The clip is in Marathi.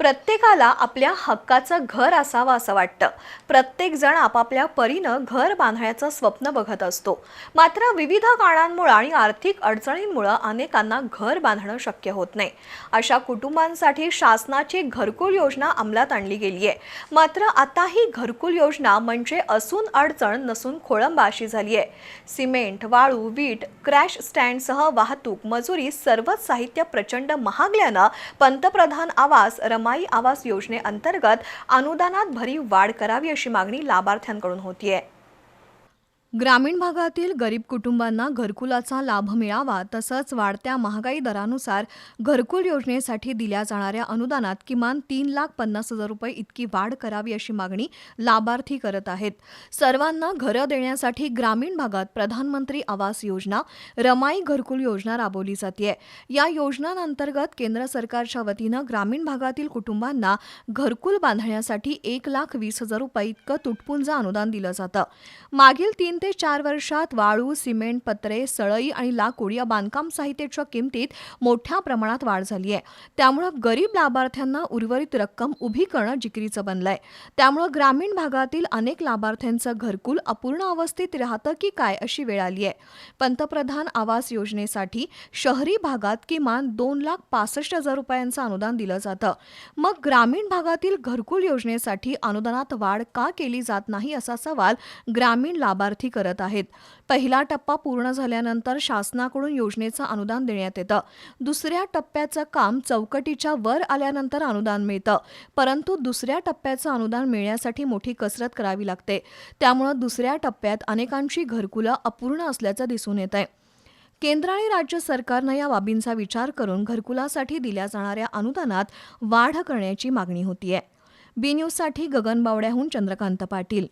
प्रत्येकाला आपल्या हक्काचं घर असावं असं वाटतं. प्रत्येक जण आपापल्या परीनं घर बांधण्याचं स्वप्न बघत असतो. मात्र विविध कारणांमुळं आणि आर्थिक अडचणींमुळं अनेकांना घर बांधणं शक्य होत नाही. अशा कुटुंबांसाठी शासनाची घरकुल योजना अंमलात आणली गेली आहे मात्र आता ही घरकुल योजना म्हणजे असून अडचण नसून खोळंबा अशी झाली आहे सिमेंट वाळू वीट क्रॅश स्टँडसह वाहतूक मजुरी सर्वच साहित्य प्रचंड महागल्यानं पंतप्रधान आवास कमाई आवास योजनेअंतर्गत अनुदानात भरीव वाढ करावी अशी मागणी लाभार्थ्यांकडून होतीये. ग्रामीण भागातील गरीब कुटुंबांना घरकुलाचा लाभ मिळावा तसंच वाढत्या महागाई दरानुसार घरकुल योजनेसाठी दिल्या जाणाऱ्या अनुदानात किमान तीन लाख पन्नास हजार रुपये इतकी वाढ करावी अशी मागणी लाभार्थी करत आहेत. सर्वांना घरं देण्यासाठी ग्रामीण भागात प्रधानमंत्री आवास योजना रमाई घरकुल योजना राबवली जाते या योजनांअंतर्गत केंद्र सरकारच्या वतीनं ग्रामीण भागातील कुटुंबांना घरकुल बांधण्यासाठी एक लाख वीस हजार रुपये इतकं तुटपुंज अनुदान दिलं जातं. मागील तीन ते चार वर्षात वाळू सिमेंट पत्रे सळई आणि लाकूड या बांधकाम साहित्याच्या किमतीत मोठ्या प्रमाणात वाढ झाली आहे. त्यामुळं गरीब लाभार्थ्यांना उर्वरित रक्कम उभी करणं जिकिरीचं बनलंय. त्यामुळं ग्रामीण भागातील अनेक लाभार्थ्यांचं घरकुल अपूर्ण अवस्थेत राहतं की काय अशी वेळ आली आहे. पंतप्रधान आवास योजनेसाठी शहरी भागात किमान दोन लाख पासष्ट हजार रुपयांचं अनुदान दिलं जातं. मग ग्रामीण भागातील घरकुल योजनेसाठी अनुदानात वाढ का केली जात नाही असा सवाल ग्रामीण लाभार्थी करत आहेत. पहिला टप्पा पूर्ण झाल्यानंतर शासनाकडून योजनेचं अनुदान देण्यात येतं. दुसऱ्या टप्प्याचं काम चौकटीच्या वर आल्यानंतर अनुदान मिळतं. परंतु दुसऱ्या टप्प्याचं अनुदान मिळण्यासाठी मोठी कसरत करावी लागते. त्यामुळं दुसऱ्या टप्प्यात अनेकांची घरकुलं अपूर्ण असल्याचं दिसून येत आहे केंद्र आणि राज्य सरकारनं या बाबींचा विचार करून घरकुलासाठी दिल्या जाणाऱ्या अनुदानात वाढ करण्याची मागणी होतीये. बी न्यूजसाठी गगन बावड्याहून चंद्रकांत पाटील.